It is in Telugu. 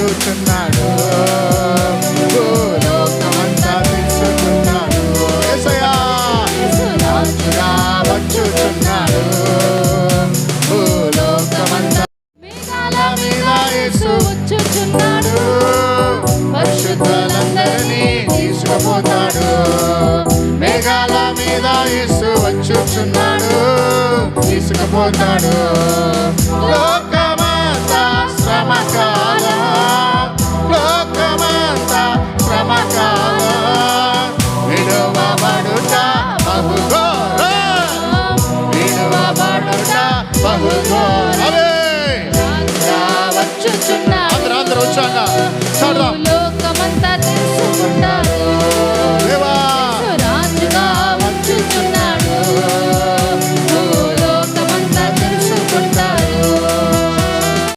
వచ్చుచున్నాడు భూలోకమంతా తీసుకున్నాడు యేసయ్యా రాజుగా వచ్చుచున్నాడు భూలోకమంతా మేఘాల మీద యేసు వచ్చుచున్నాడు. పరిశుద్ధులందరినీ తీసుకుపోతాడు. మేఘాల మీద యేసు వచ్చుచున్నాడు. తీసుకుపోతాడు. Shana, Shara,